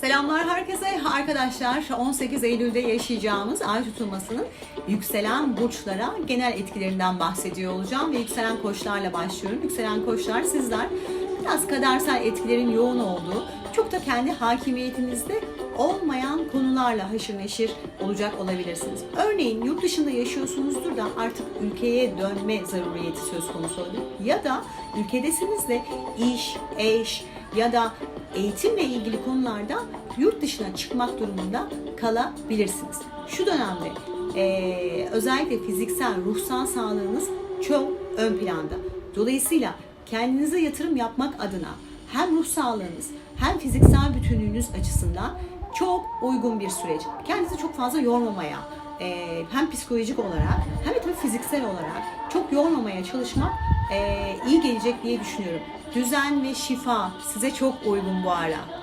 Selamlar herkese. Arkadaşlar 18 Eylül'de yaşayacağımız ay tutulmasının yükselen burçlara genel etkilerinden bahsediyor olacağım ve yükselen koçlarla başlıyorum. Yükselen koçlar sizler biraz kadersel etkilerin yoğun olduğu, çok da kendi hakimiyetinizde olmayan konularla haşır neşir olacak olabilirsiniz. Örneğin yurt dışında yaşıyorsunuzdur da artık ülkeye dönme zaruriyeti söz konusu olabilir. Ya da ülkedesiniz de iş, eş ya da eğitimle ilgili konularda yurt dışına çıkmak durumunda kalabilirsiniz. Şu dönemde eee, özellikle fiziksel, ruhsal sağlığınız çok ön planda. Dolayısıyla kendinize yatırım yapmak adına hem ruh sağlığınız hem fiziksel bütünlüğünüz açısından çok uygun bir süreç. Kendinizi çok fazla yormamaya, eee, hem psikolojik olarak hem de tabii fiziksel olarak çok yormamaya çalışmak eee, iyi gelecek diye düşünüyorum. Düzen ve şifa size çok uygun bu ara.